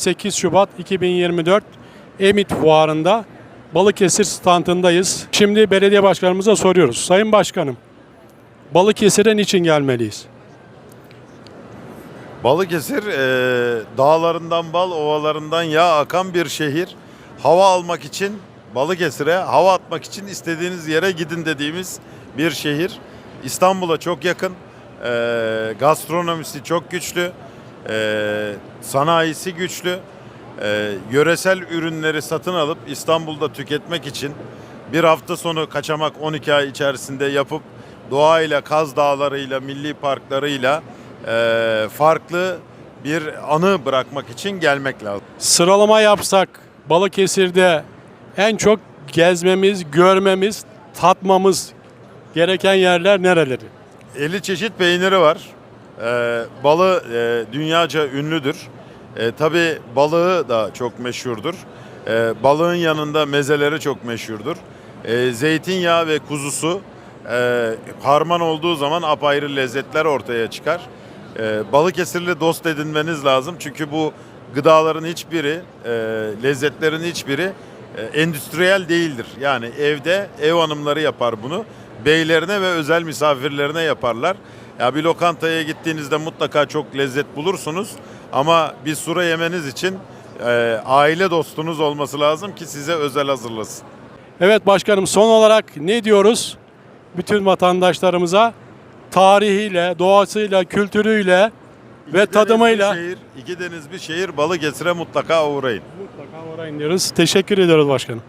8 Şubat 2024 Emit Fuarı'nda Balıkesir standındayız. Şimdi belediye başkanımıza soruyoruz. Sayın Başkanım, Balıkesir'e niçin gelmeliyiz? Balıkesir e, dağlarından bal, ovalarından yağ akan bir şehir. Hava almak için Balıkesir'e, hava atmak için istediğiniz yere gidin dediğimiz bir şehir. İstanbul'a çok yakın, e, gastronomisi çok güçlü, e, sanayisi güçlü. E, yöresel ürünleri satın alıp İstanbul'da tüketmek için bir hafta sonu kaçamak 12 ay içerisinde yapıp doğayla, Kaz Dağları'yla, milli parklarıyla e, farklı bir anı bırakmak için gelmek lazım. Sıralama yapsak Balıkesir'de en çok gezmemiz, görmemiz, tatmamız gereken yerler nereleri? 50 çeşit peyniri var. E, balı e, dünyaca ünlüdür. E, Tabi balığı da çok meşhurdur. E, balığın yanında mezeleri çok meşhurdur. E, zeytinyağı ve kuzusu e, harman olduğu zaman apayrı lezzetler ortaya çıkar. E, Balıkesirli dost edinmeniz lazım çünkü bu gıdaların hiçbiri, e, lezzetlerin hiçbiri e, endüstriyel değildir. Yani evde ev hanımları yapar bunu. Beylerine ve özel misafirlerine yaparlar. Ya bir lokantaya gittiğinizde mutlaka çok lezzet bulursunuz ama bir sura yemeniz için e, aile dostunuz olması lazım ki size özel hazırlasın. Evet başkanım son olarak ne diyoruz bütün vatandaşlarımıza? Tarihiyle, doğasıyla, kültürüyle ve İki tadımıyla deniz bir şehir, iki deniz bir şehir Balıkesir'e mutlaka uğrayın. mutlaka oraya iniyoruz. Teşekkür ediyoruz başkanım.